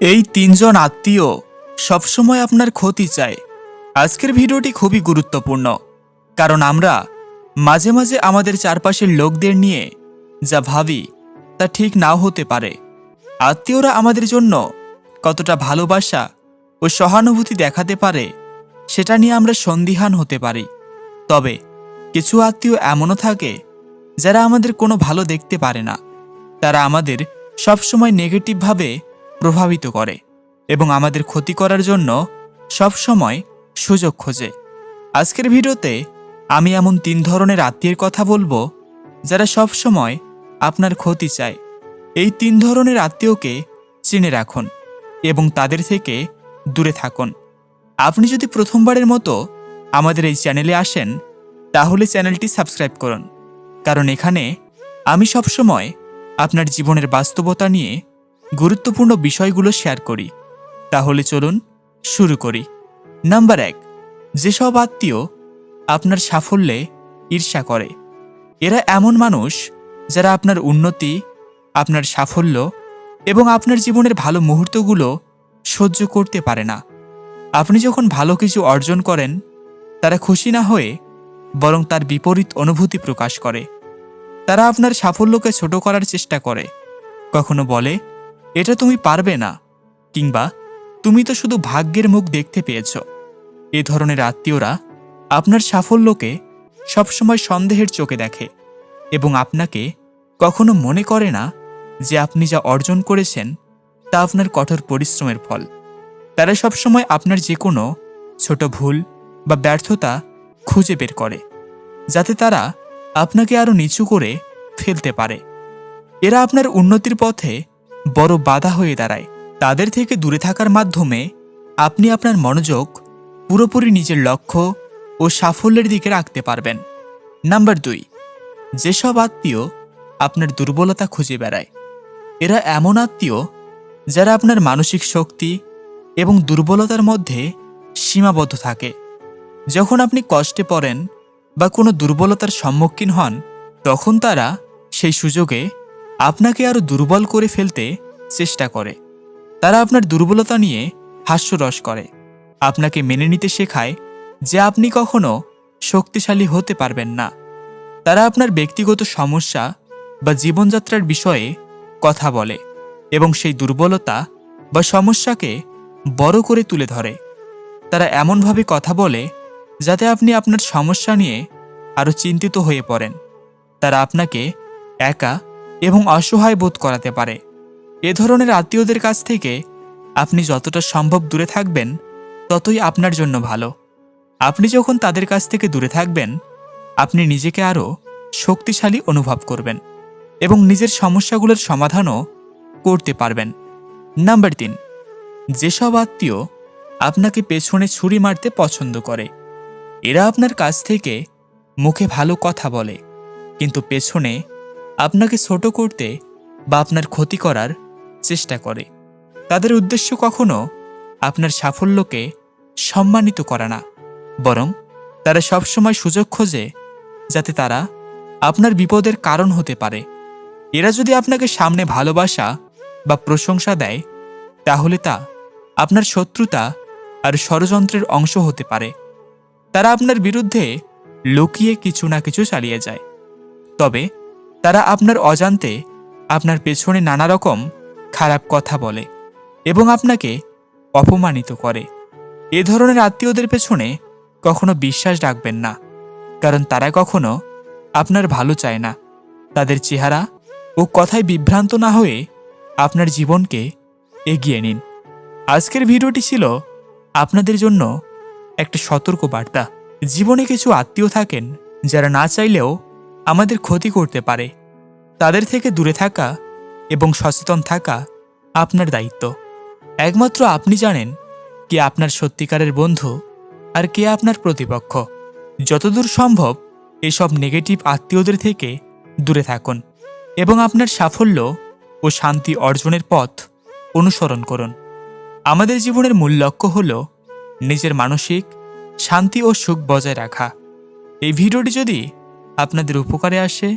এই তিনজন আত্মীয় সবসময় আপনার ক্ষতি চায়। আজকের ভিডিওটি খুবই গুরুত্বপূর্ণ, কারণ আমরা মাঝে মাঝে আমাদের চারপাশের লোকদের নিয়ে যা ভাবি তা ঠিক নাও হতে পারে। আত্মীয়রা আমাদের জন্য কতটা ভালোবাসা ও সহানুভূতি দেখাতে পারে সেটা নিয়ে আমরা সন্দিহান হতে পারি। তবে কিছু আত্মীয় এমনও থাকে যারা আমাদের কোনো ভালো দেখতে পারে না। তারা আমাদের সবসময় নেগেটিভভাবে প্রভাবিত করে এবং আমাদের ক্ষতি করার জন্য সবসময় সুযোগ খোঁজে। আজকের ভিডিওতে আমি এমন তিন ধরনের আত্মীয়ের কথা বলব যারা সবসময় আপনার ক্ষতি চায়। এই তিন ধরনের আত্মীয়কে চিনে রাখুন এবং তাদের থেকে দূরে থাকুন। আপনি যদি প্রথমবারের মতো আমাদের এই চ্যানেলে আসেন, তাহলে চ্যানেলটি সাবস্ক্রাইব করুন। কারণ এখানে আমি সবসময় আপনার জীবনের বাস্তবতা নিয়ে গুরুত্বপূর্ণ বিষয়গুলো শেয়ার করি। তাহলে চলুন শুরু করি। নাম্বার এক, যেসব আত্মীয় আপনার সাফল্যে ঈর্ষা করে, এরা এমন মানুষ যারা আপনার উন্নতি, আপনার সাফল্য এবং আপনার জীবনের ভালো মুহূর্তগুলো সহ্য করতে পারে না। আপনি যখন ভালো কিছু অর্জন করেন, তারা খুশি না হয়ে বরং তার বিপরীত অনুভূতি প্রকাশ করে। তারা আপনার সাফল্যকে ছোট করার চেষ্টা করে, কখনো বলে এটা তুমি পারবে না। কিংবা তুমি তো শুধু ভাগ্যের মুখ দেখতে পেয়েছ। এ ধরনের আত্মীয়রা আপনার সাফল্যকে সবসময় সন্দেহের চোখে দেখে এবং আপনাকে কখনো মনে করে না যে আপনি যা অর্জন করেছেন তা আপনার কঠোর পরিশ্রমের ফল। তারা সবসময় আপনার যে কোনো ছোট ভুল বা ব্যর্থতা খুঁজে বের করে, যাতে তারা আপনাকে আরও নিচু করে ফেলতে পারে। এরা আপনার উন্নতির পথে বড় বাধা হয়ে দাঁড়ায়। তাদের থেকে দূরে থাকার মাধ্যমে আপনি আপনার মনোযোগ পুরোপুরি নিজের লক্ষ্য ও সাফল্যের দিকে রাখতে পারবেন। নাম্বার দুই, যেসব আত্মীয় আপনার দুর্বলতা খুঁজে বেড়ায়, এরা এমন আত্মীয় যারা আপনার মানসিক শক্তি এবং দুর্বলতার মধ্যে সীমাবদ্ধ থাকে। যখন আপনি কষ্টে পড়েন বা কোনো দুর্বলতার সম্মুখীন হন, তখন তারা সেই সুযোগে আপনাকে আরও দুর্বল করে ফেলতে চেষ্টা করে। তারা আপনার দুর্বলতা নিয়ে হাস্যরস করে। আপনাকে মেনে নিতে শেখায় যে আপনি কখনো শক্তিশালী হতে পারবেন না। তারা আপনার ব্যক্তিগত সমস্যা বা জীবনযাত্রার বিষয়ে কথা বলে এবং সেই দুর্বলতা বা সমস্যাকে বড় করে তুলে ধরে। তারা এমনভাবে কথা বলে যাতে আপনি আপনার সমস্যা নিয়ে আরও চিন্তিত হয়ে পড়েন। তারা আপনাকে একা এবং অসহায় বোধ করাতে পারে। এ ধরনের আত্মীয়দের কাছ থেকে আপনি যতটা সম্ভব দূরে থাকবেন, ততই আপনার জন্য ভালো। আপনি যখন তাদের কাছ থেকে দূরে থাকবেন, আপনি নিজেকে আরও শক্তিশালী অনুভব করবেন এবং নিজের সমস্যাগুলোর সমাধানও করতে পারবেন। নাম্বার তিন, যেসব আত্মীয় আপনাকে পেছনে ছুরি মারতে পছন্দ করে, এরা আপনার কাছ থেকে মুখে ভালো কথা বলে, কিন্তু পেছনে আপনাকে ছোট করতে বা আপনার ক্ষতি করার চেষ্টা করে। তাদের উদ্দেশ্য কখনো আপনার সাফল্যকে সম্মানিত করা না। বরং তারা সবসময় সুযোগ খোঁজে যাতে তারা আপনার বিপদের কারণ হতে পারে। এরা যদি আপনাকে সামনে ভালোবাসা বা প্রশংসা দেয়, তাহলে তা আপনার শত্রুতা আর ষড়যন্ত্রের অংশ হতে পারে। তারা আপনার বিরুদ্ধে লুকিয়ে কিছু না কিছু চালিয়ে যায়। তবে তারা আপনার অজান্তে আপনার পেছনে নানা রকম খারাপ কথা বলে এবং আপনাকে অপমানিত করে। এ ধরনের আত্মীয়দের পেছনে কখনো বিশ্বাস রাখবেন না, কারণ তারা কখনো আপনার ভালো চায় না। তাদের চেহারা ও কথায় বিভ্রান্ত না হয়ে আপনার জীবনকে এগিয়ে নিন। আজকের ভিডিওটি ছিল আপনাদের জন্য একটা সতর্ক বার্তা। জীবনে কিছু আত্মীয় থাকেন যারা না চাইলেও আমাদের ক্ষতি করতে পারে। তাদের থেকে দূরে থাকা এবং সচেতন থাকা আপনার দায়িত্ব। একমাত্র আপনি জানেন কে আপনার সত্যিকারের বন্ধু আর কে আপনার প্রতিপক্ষ। যতদূর সম্ভব এসব নেগেটিভ আত্মীয়দের থেকে দূরে থাকুন এবং আপনার সাফল্য ও শান্তি অর্জনের পথ অনুসরণ করুন। আমাদের জীবনের মূল লক্ষ্য হল নিজের মানসিক শান্তি ও সুখ বজায় রাখা। এই ভিডিওটি যদি আপনাদের উপকারে আসে,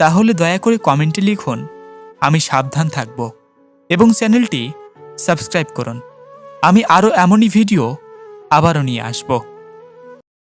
তাহলে দয়া করে কমেন্টে লিখুন, আমি সাবধান থাকব এবং চ্যানেলটি সাবস্ক্রাইব করুন। আমি আরও এমনই ভিডিও আবারও নিয়ে আসব।